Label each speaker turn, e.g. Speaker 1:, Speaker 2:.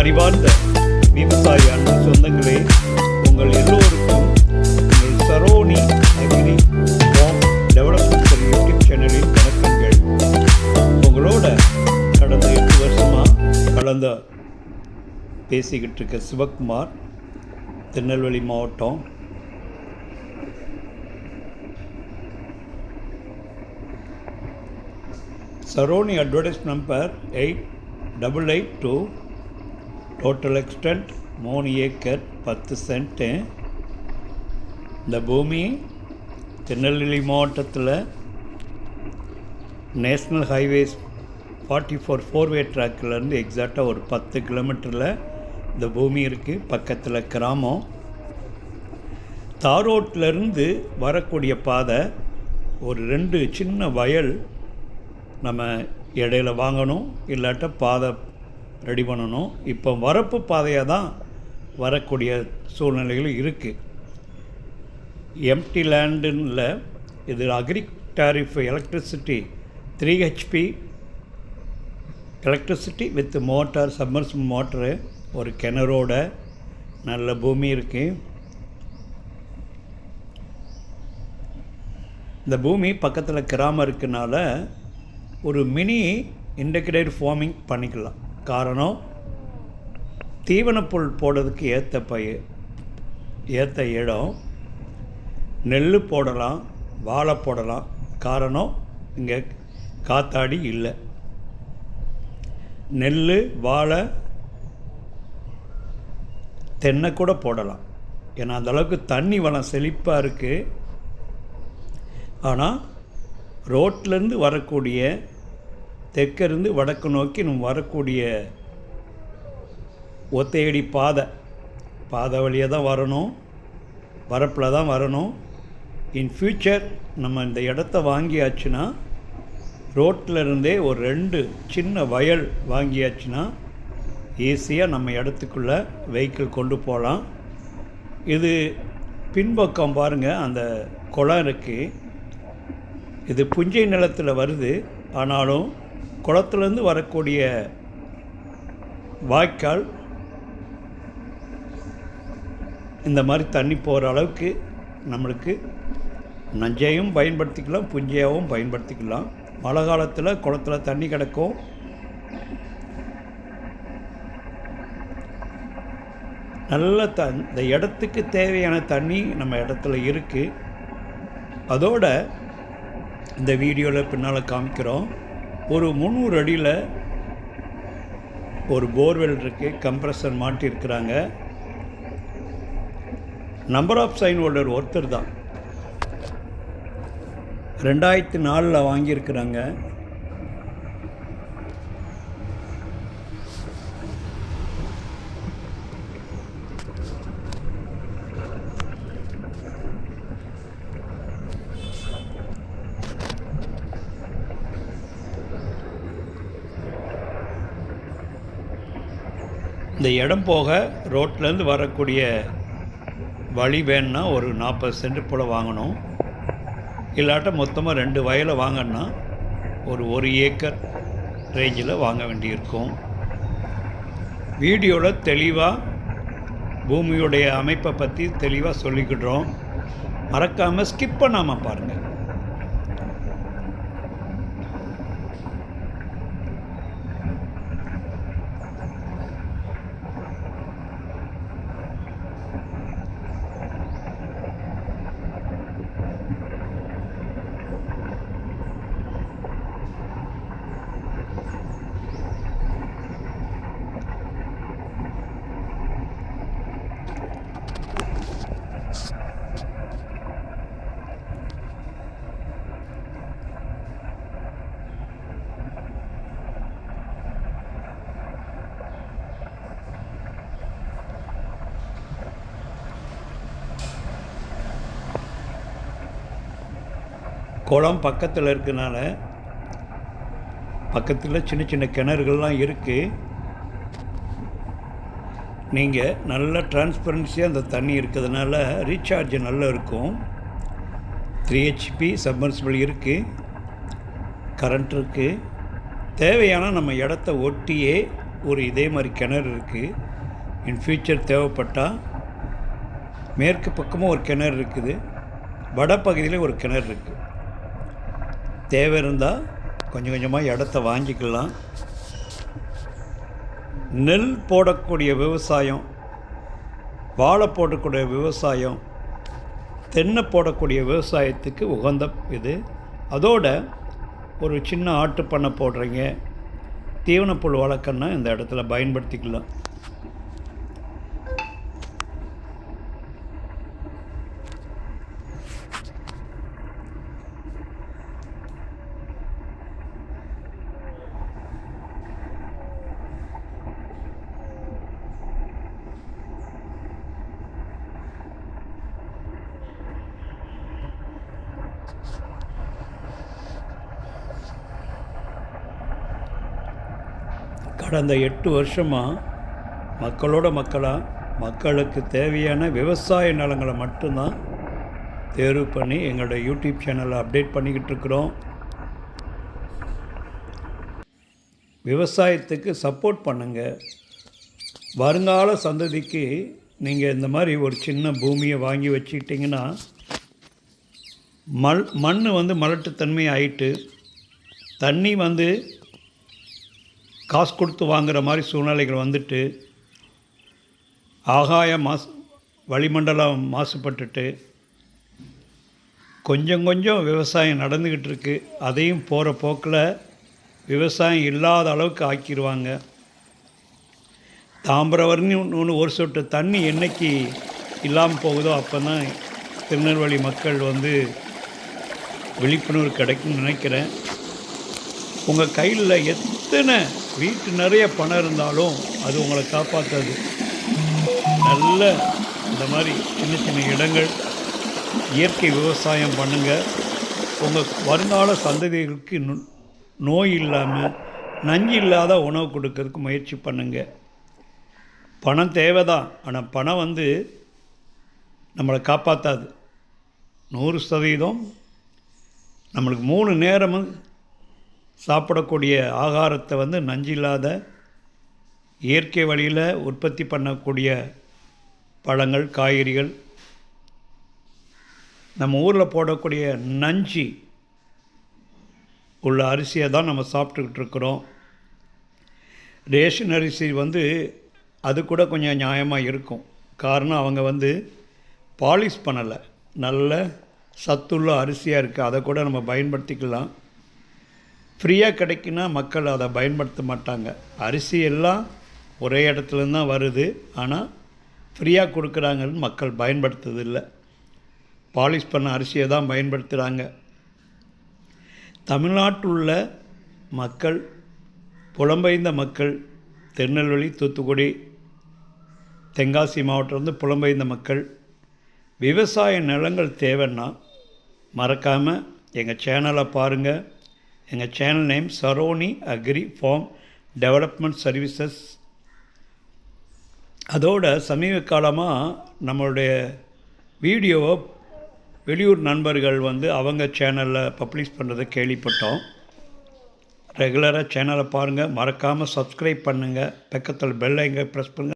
Speaker 1: அறிவார்ந்த விவசாய அன்பு சொந்தங்களே உங்கள் எல்லோருக்கும் உங்கள் Saroni agri farm development YouTube சேனலில் வணக்கங்கள். உங்களோட கடந்த எட்டு வருஷமாக கலந்த பேசிக்கிட்டு இருக்க சிவகுமார் திருநெல்வேலி மாவட்டம். Saroni advertise number eight double eight two total extent மூணு ஏக்கர் பத்து சென்ட்டு. இந்த பூமி திருநெல்வேலி மாவட்டத்தில் national highways forty four fourway ட்ராக்கிலேருந்து எக்ஸாக்டாக ஒரு பத்து கிலோமீட்டரில் இந்த பூமி இருக்குது பக்கத்தில் கிராமம். தாரோட்லேருந்து வரக்கூடிய பாதை ஒரு ரெண்டு சின்ன வயல் நம்ம இடையில வாங்கணும். இல்லாட்ட பாதை ரெடி பண்ணணும். இப்போ வரப்பு பாதையாக தான் வரக்கூடிய சூழ்நிலைகள் இருக்குது எம்டி லேண்டுன்னு இது agri tariff electricity three HP electricity with motor summers motor ஒரு கிணறோட நல்ல பூமி இருக்குது இந்த பூமி பக்கத்தில் கிராமம் இருக்கனால ஒரு மினி இன்டகிரேட் ஃபார்மிங் பண்ணிக்கலாம். காரணம் தீவனப்புல் போடுறதுக்கு ஏற்ற பய ஏற்ற இடம் நெல் போடலாம் வாழை போடலாம். காரணம் இங்கே காத்தாடி இல்லை. நெல் வாழை தென்னை கூட போடலாம். ஏன்னா அந்தளவுக்கு தண்ணி வளம் செழிப்பாக இருக்குது ஆனால் ரோட்லேருந்து வரக்கூடிய தெற்கிருந்து வடக்கு நோக்கி நம்ம வரக்கூடிய ஒத்தையடி பாதை. பாதை வழியாக தான் வரணும். வரப்பில் தான் வரணும். இன் ஃப்யூச்சர் நம்ம இந்த இடத்த வாங்கியாச்சுன்னா ரோட்டில் இருந்தே ஒரு ரெண்டு சின்ன வயல் வாங்கியாச்சுன்னா ஈஸியாக நம்ம இடத்துக்குள்ளே வெஹிக்கிள் கொண்டு போகலாம் இது பின்பக்கம் பாருங்கள் அந்த குளம் இருக்குது இது புஞ்சை நிலத்தில் வருது. ஆனாலும் குளத்துலேருந்து வரக்கூடிய வாய்க்கால் இந்த மாதிரி தண்ணி போகிற அளவுக்கு நம்மளுக்கு நஞ்சையும் பயன்படுத்திக்கலாம் புஞ்சையாகவும் பயன்படுத்திக்கலாம். மழை காலத்தில் குளத்துல தண்ணி கிடக்கும். நல்ல த இந்த இடத்துக்கு தேவையான தண்ணி நம்ம இடத்துல இருக்குது அதோட இந்த வீடியோவில் பின்னால் காமிக்கிறோம். ஒரு முந்நூறு அடியில் ஒரு போர்வெல் இருக்குது கம்ப்ரஸர் மாட்டியிருக்கிறாங்க. நம்பர் ஆஃப் சைன் ஹோல்டர் ஒருத்தர் தான். ரெண்டாயிரத்தி நாலில் வாங்கியிருக்கிறாங்க. இந்த இடம் போக ரோட்லேருந்து வரக்கூடிய வழி வேணும்னா ஒரு நாற்பது சென்ட் போல் வாங்கணும். இல்லாட்ட மொத்தமாக ரெண்டு வயலை வாங்கினா ஒரு ஒரு ஏக்கர் ரேஞ்சில் வாங்க வேண்டியிருக்கும். வீடியோவில் தெளிவாக பூமியுடைய அமைப்பை பற்றி தெளிவாக சொல்லிக்கிடுறோம். மறக்காமல் ஸ்கிப் பண்ணாமல் பாருங்கள் குளம் பக்கத்தில் இருக்கனால பக்கத்தில் சின்ன சின்ன கிணறுகள்லாம் இருக்குது நீங்கள் நல்ல டிரான்ஸ்பரன்சியாக அந்த தண்ணி இருக்கிறதுனால ரீசார்ஜ் நல்லா இருக்கும். த்ரீ ஹெச்பி சப்மர்சிபிள் இருக்குது கரண்ட் இருக்குது தேவையான நம்ம இடத்த ஒட்டியே ஒரு இதே மாதிரி கிணறு இருக்குது இன் ஃபியூச்சர் தேவைப்பட்டால் மேற்கு பக்கமும் ஒரு கிணறு இருக்குது. வடப்பகுதியில் ஒரு கிணறு இருக்குது தேவை இருந்தால் கொஞ்சம் கொஞ்சமாக இடத்த வாங்கிக்கலாம். நெல் போடக்கூடிய விவசாயம் வாழை போடக்கூடிய விவசாயம் தென்னை போடக்கூடிய விவசாயத்துக்கு உகந்த இது. அதோட ஒரு சின்ன ஆட்டு பண்ணை போடுறீங்க தீவனப்புல் வளர்க்கணுன்னா இந்த இடத்துல பயன்படுத்திக்கலாம். கடந்த எட்டு வருஷமாக மக்களோட மக்களாக மக்களுக்கு தேவையான விவசாய நிலங்களை மட்டும்தான் தேர்வு பண்ணி எங்களோட யூடியூப் சேனலை அப்டேட் பண்ணிக்கிட்டு இருக்கிறோம். விவசாயத்துக்கு சப்போர்ட் பண்ணுங்கள் வருங்கால சந்ததிக்கு நீங்கள் இந்த மாதிரி ஒரு சின்ன பூமியை வாங்கி வச்சுக்கிட்டிங்கன்னா மல் மண் வந்து மலட்டுத்தன்மை ஆயிட்டு தண்ணி வந்து காசு கொடுத்து வாங்குகிற மாதிரி சூழ்நிலைகள் வந்துட்டு ஆகாய மாசு வளிமண்டலம் மாசுபட்டுட்டு கொஞ்சம் கொஞ்சம் விவசாயம் நடந்துக்கிட்டு இருக்கு. அதையும் போகிற போக்கில் விவசாயம் இல்லாத அளவுக்கு ஆக்கிடுவாங்க தாமிரவர்ணி ஒன்று ஒரு சொட்டு தண்ணி என்னைக்கு இல்லாமல் போகுதோ அப்போ தான் திருநெல்வேலி மக்கள் வந்து விழிப்புணர்வு கிடைக்கும்னு நினைக்கிறேன். உங்கள் கையில் எத்தனை வீட்டு நிறைய பணம் இருந்தாலும் அது உங்களை காப்பாற்றாது நல்ல இந்த மாதிரி சின்ன சின்ன இடங்கள் இயற்கை விவசாயம் பண்ணுங்கள் உங்கள் வருங்கால சந்ததிகளுக்கு நு- நோய் இல்லாமல் நஞ்சு இல்லாத உணவு கொடுக்கறதுக்கு முயற்சி பண்ணுங்கள் பணம் தேவைதான். ஆனால் பணம் வந்து நம்மளை காப்பாற்றாது நூறு சதவீதம். நம்மளுக்கு மூணு நேரமும் சாப்பிடக்கூடிய ஆகாரத்தை வந்து நஞ்சில்லாத இயற்கை வழியில் உற்பத்தி பண்ணக்கூடிய பழங்கள் காய்கறிகள். நம்ம ஊரில் போடக்கூடிய நஞ்சு உள்ள அரிசியை தான் நம்ம சாப்பிட்டுக்கிட்டு இருக்கிறோம். ரேஷன் அரிசி வந்து அது கூட கொஞ்சம் நியாயமாக இருக்கும். காரணம் அவங்க வந்து பாலிஷ் பண்ணலை. நல்ல சத்துள்ள அரிசியாக இருக்குது அதை கூட நம்ம பயன்படுத்திக்கலாம். ஃப்ரீயாக கிடைக்குன்னா மக்கள் அதை பயன்படுத்த மாட்டாங்க. அரிசி எல்லாம் ஒரே இடத்துலேருந்து தான் வருது. ஆனால் ஃப்ரீயாக கொடுக்குறாங்கன்னு மக்கள் பயன்படுத்துறதில்லை. பாலிஷ் பண்ண அரிசியை தான் பயன்படுத்துகிறாங்க தமிழ்நாட்டில் உள்ள மக்கள் புலம்பெயர்ந்த மக்கள் திருநெல்வேலி தூத்துக்குடி தென்காசி மாவட்டம் வந்து புலம்பெயர்ந்த மக்கள் விவசாய நிலங்கள் தேவைன்னா மறக்காமல் எங்கள் சேனலை பாருங்கள் எங்கள் channel name Saroni agri farm development services அதோட சமீப காலமாக நம்மளுடைய வீடியோவை வெளியூர் நண்பர்கள் வந்து அவங்க சேனலில் பப்ளிஷ் பண்ணுறதை கேள்விப்பட்டோம். ரெகுலராக சேனலை பாருங்கள் மறக்காமல் சப்ஸ்கிரைப் பண்ணுங்கள் பக்கத்தில் பெல் ஐங்க ப்ரெஸ் பண்ணுங்கள்